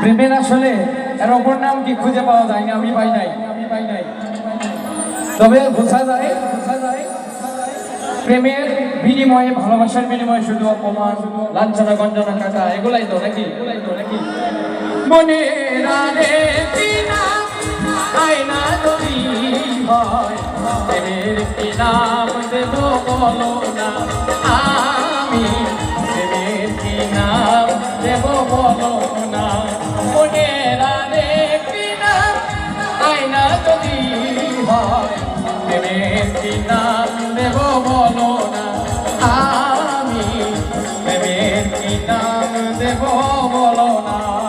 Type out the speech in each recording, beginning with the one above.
প্রেমের আসলে এর অপর নাম কি খুঁজে পাওয়া যায় না? আমি পাই নাই। আমি পাই নাই তবে বোঝা যায়, প্রেমের বিনিময়ে, ভালোবাসার বিনিময়ে শুধু অপমান, লাঞ্ছনা, গঞ্জনা, কাটা, এগুলাই তো নাকি? এগুলাই তো নাকি? মনে আয়না প্রেমের নাম বলো না।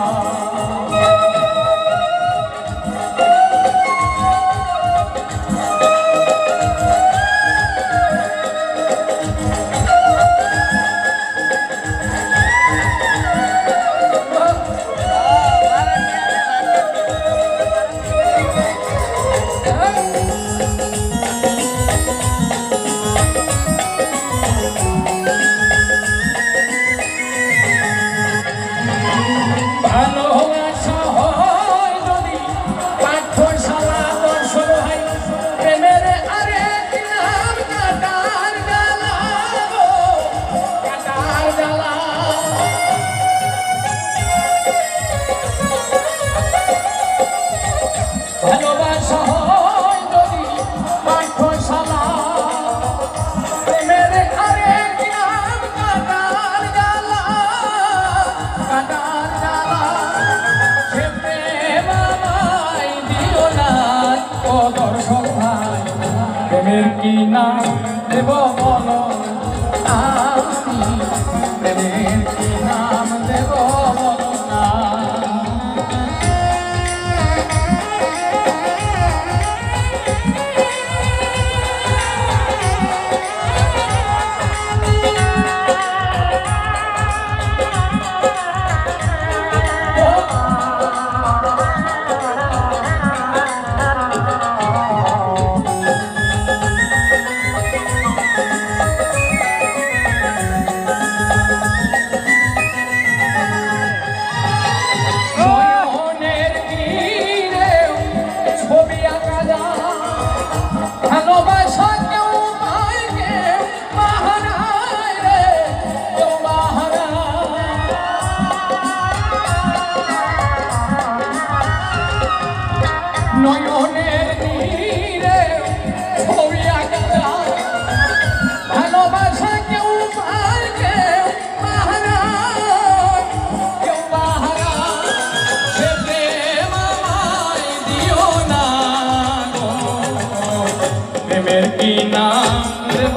ভালোবাসা হয় প্রেমের কি নাম দেব বলো? আমি তীরে ছবি আঁকা যায়। ভালোবাসা কেউ পায় কেউ বাহানায়, কেউ বাহানায়। সে প্রেম আমায় দিও না। প্রেমের কি